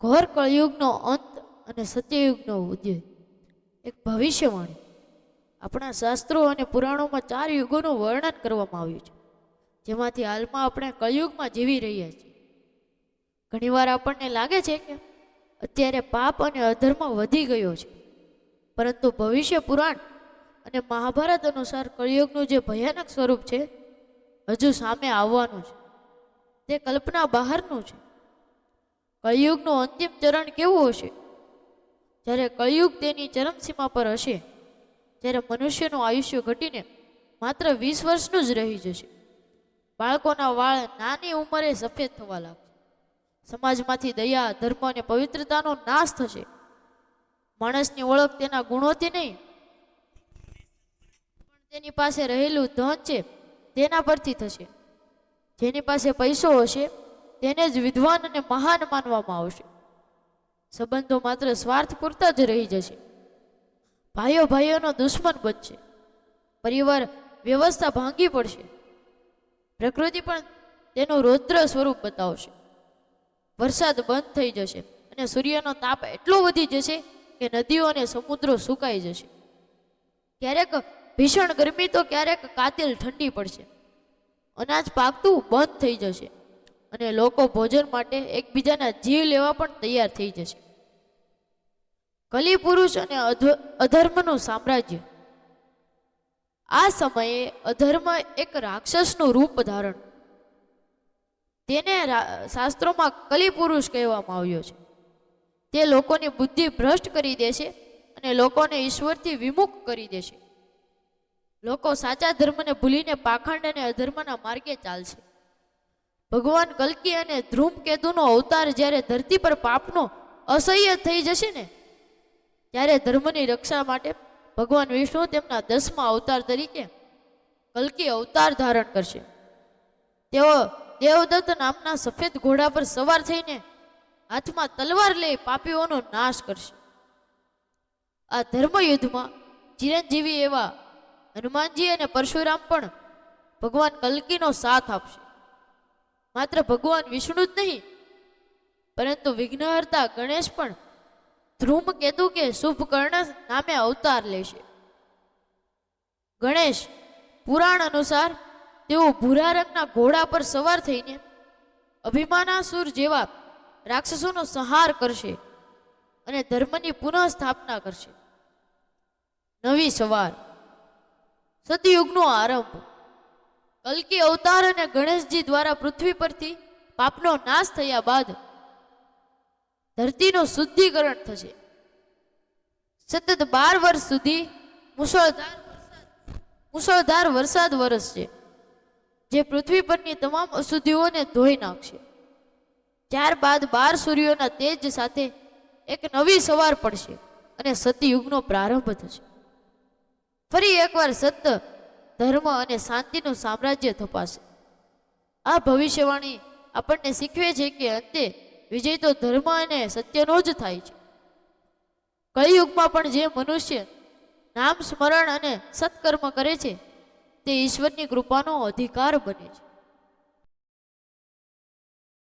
ઘોર કળયુગનો અંત અને સત્યયુગનો ઉદય. એક ભવિષ્યવાણી. આપણા શાસ્ત્રો અને પુરાણોમાં ચાર યુગોનું વર્ણન કરવામાં આવ્યું છે. જેમાંથી હાલમાં આપણે કળયુગમાં જીવી રહ્યા છીએ. ઘણીવાર આપણને લાગે છે કે અત્યારે પાપ અને અધર્મ વધી ગયો છે. પરંતુ ભવિષ્ય પુરાણ અને મહાભારત અનુસાર કળયુગનું જે ભયાનક સ્વરૂપ છે, હજુ સામે આવવાનું છે. તે કલ્પના બહારનું છે. કળિયુગનું અંતિમ ચરણ કેવું હશે? જ્યારે કળિયુગ તેની ચરમસીમા પર હશે ત્યારે મનુષ્યનું આયુષ્ય ઘટીને માત્ર વીસ વર્ષનું જ રહી જશે. બાળકોના વાળ નાની ઉંમરે સફેદ થવા લાગશે. સમાજમાંથી દયા, ધર્મ અને પવિત્રતાનો નાશ થશે. માણસની ઓળખ તેના ગુણોથી નહીં. પણ તેની પાસે રહેલું ધન છે, તેના પરથી થશે. જેની પાસે પૈસો હશે તેને જ વિદ્વાન અને મહાન માનવામાં આવશે. સંબંધો માત્ર સ્વાર્થ પૂરતા જ રહી જશે. ભાઈઓ ભાઈઓનો દુશ્મન બનશે. પરિવાર વ્યવસ્થા ભાંગી પડશે. પ્રકૃતિ પણ તેનું રૌદ્ર સ્વરૂપ બતાવશે. વરસાદ બંધ થઈ જશે અને સૂર્યનો તાપ એટલો વધી જશે કે નદીઓ અને સમુદ્રો સુકાઈ જશે. ક્યારેક ભીષણ ગરમી તો ક્યારેક કાતિલ ઠંડી પડશે. અનાજ પાકતું બંધ થઈ જશે. અને લોકો ભોજન માટે એકબીજાના જીવ લેવા પણ તૈયાર થઈ જશે. કલી પુરુષ અને અધર્મનું સામ્રાજ્ય. આ સમયે અધર્મ એક રાક્ષસનું રૂપ ધારણ. તેને શાસ્ત્રોમાં કલી પુરુષ કહેવામાં આવ્યો છે. તે લોકોની બુદ્ધિ ભ્રષ્ટ કરી દેશે અને લોકોને ઈશ્વરથી વિમુખ કરી દેશે. લોકો સાચા ધર્મને ભૂલીને પાખંડ અને અધર્મના માર્ગે ચાલશે. ભગવાન કલ્કી અને ધ્રુમકેતુનો અવતાર જ્યારે ધરતી પર પાપનો અસહ્ય થઈ જશે ને, ત્યારે ધર્મની રક્ષા માટે ભગવાન વિષ્ણુ તેમના દસમા અવતાર તરીકે કલ્કી અવતાર ધારણ કરશે. તેઓ દેવદત્ત નામના સફેદ ઘોડા પર સવાર થઈને હાથમાં તલવાર લઈ પાપીઓનો નાશ કરશે. આ ધર્મયુદ્ધમાં ચિરંજીવી એવા હનુમાનજી અને પરશુરામ પણ ભગવાન કલ્કીનો સાથ આપશે. માત્ર ભગવાન વિષ્ણુ જ નહીં, પરંતુ વિઘ્નહર્તા ગણેશ પણ ધ્રુમ કેતુ કે શુભકર્ણ નામે અવતાર લેશે ગણેશ પુરાણ અનુસાર તેઓ ભૂરા રંગના ઘોડા પર સવાર થઈને અભિમાનાસુર જેવા રાક્ષસોનો સંહાર કરશે અને ધર્મની પુનઃ સ્થાપના કરશે. નવી સવાર. સતયુગનો આરંભ. કલ્કી અવતાર અને ગણેશજી દ્વારા પૃથ્વી પરથી પાપનો નાશ થયા બાદ ધરતીનું શુદ્ધિકરણ થશે. સતત બાર વર્ષ સુધી મુસળધાર મુશળધાર વરસાદ વરસશે, જે પૃથ્વી પરની તમામ અશુદ્ધિઓને ધોઈ નાખશે. ત્યારબાદ બાર સૂર્યોના તેજ સાથે એક નવી સવાર પડશે અને સતયુગનો પ્રારંભ થશે. ફરી એકવાર સત્ય ધર્મ અને શાંતિનું સામ્રાજ્ય થપાશે. આ ભવિષ્યવાણી આપણને શીખવે છે કે અંતે વિજય તો ધર્મ અને સત્યનો જ થાય છે. કળિયુગમાં પણ જે મનુષ્ય નામ સ્મરણ અને સત્કર્મ કરે છે, તે ઈશ્વરની કૃપાનો અધિકાર બને છે.